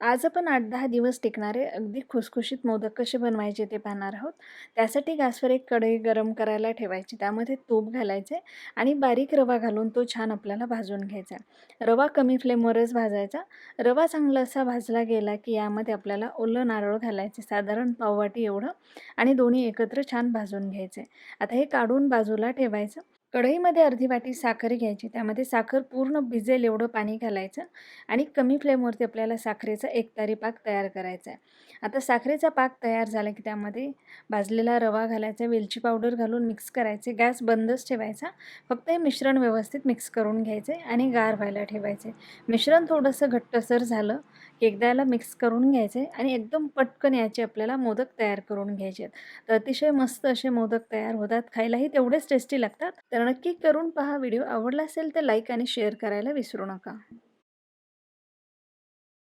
आज आपण आठ दहा दिवस टिकणारे अगदी खुसखुशीत मोदक कसे बनवायचे ते पाहणार आहोत. त्यासाठी गॅसवर एक कढई गरम करायला ठेवायची त्यामध्ये तूप घालायचे आणि बारीक रवा घालून तो छान आपल्याला भाजून घ्यायचा. रवा कमी फ्लेमवरच भाजायचा. रवा चांगला असा भाजला गेला की यामध्ये आपल्याला ओलं नारळ घालायचे साधारण पाववाटी एवढं आणि दोन्ही एकत्र छान भाजून घ्यायचे. आता हे काढून बाजूला ठेवायचं. कढईमध्ये अर्धी वाटी साखर घ्यायची. त्यामध्ये साखर पूर्ण भिजेल एवढं पाणी घालायचं आणि कमी फ्लेमवरती आपल्याला साखरेचा एकतारी पाक तयार करायचा आहे. आता साखरेचा पाक तयार झाला की त्यामध्ये भाजलेला रवा घालायचा वेलची पावडर घालून मिक्स करायचे गॅस बंदच ठेवायचा. फक्त हे मिश्रण व्यवस्थित मिक्स करून घ्यायचे आणि गार व्हायला ठेवायचे. मिश्रण थोडंसं घट्टसर झालं की एकदा याला मिक्स करून घ्यायचे आणि एकदम पटकन याचे आपल्याला मोदक तयार करून घ्यायचे आहेत. तर अतिशय मस्त असे मोदक तयार होतात. खायलाही तेवढेच टेस्टी लागतात. तर नक्की करून पहा. व्हिडिओ आवडला असेल तर लाईक आणि शेअर करायला विसरू नका.